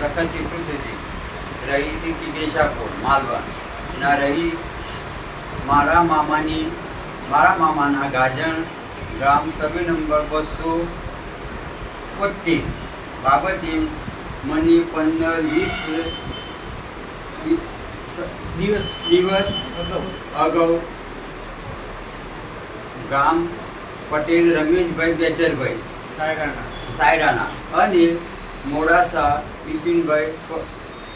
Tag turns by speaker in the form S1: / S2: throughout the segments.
S1: ખસી પૃથ્વી હતી રહીથી કેશાપુર માલવા. ના રહી મારા મામાની મારા મામાના ગાજણ ગામ સભ્ય નંબર બસો બોતેર. બાબતે મને પંદર વીસ
S2: દિવસ.
S1: દિવસ
S2: અગાઉ
S1: ગામ પટેલ રમેશભાઈ બેચરભાઈ.
S2: સાયરાના.
S1: સાયરાના. અને મોડાસા બિપિનભાઈ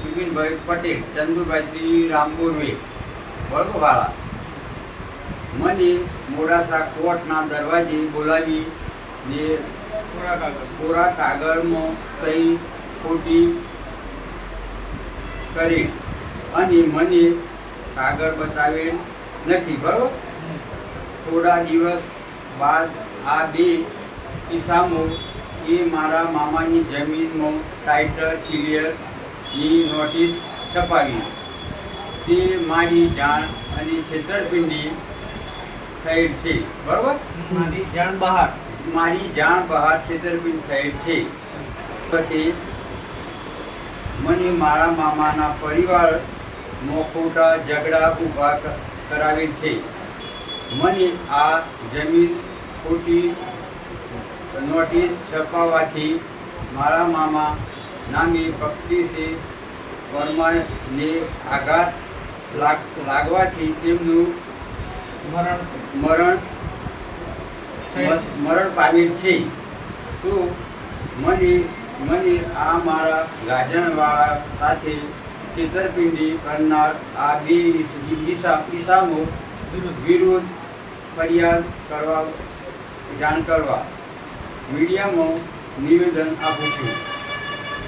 S1: બિપિનભાઈ પટેલ ચંદુભાઈ શ્રી રામપુરવે વળગવાળા મને મોડાસા કોર્ટના દરવાજે બોલાવી ને
S2: પૂરા
S1: કોરા કાગળમાં સહી ખોટી કરી અને મને કાગળ બતાવેલ નથી બરોબર? થોડા દિવસ બાદ આ બે કિસ્સામો એ મારા મામાની જમીનનો ટાઇટલ ક્લિયરની નોટિસ છપાવી. તે મારી જાણ અને છેતરપિંડી થયેલ છે. બરોબર?
S2: મારી જાણ બહાર.
S1: મારી જાણ બહાર છેતરપિંડ થયેલ છે. પછી મને મારા મામાના પરિવાર મોખોટા ઝઘડા ઊભા કરાવેલ છે. મને આ જમીન ખોટી નોટિસ છપાવવાથી મારા મામા નામે ભક્તિસિંહ પરમારને આઘાત લાગ લાગવાથી તેમનું
S2: મરણ
S1: મરણ મરણ પામેલ છે. તો મને મને આ મારા ગાજણવાળા સાથે છેતરપિંડી કરનાર આ બે દિશા દિશામાં
S2: વિરોધ.
S1: વિરુદ્ધ ફરિયાદ કરવા જાણ કરવા મીડિયામાં નિવેદન આપું છું.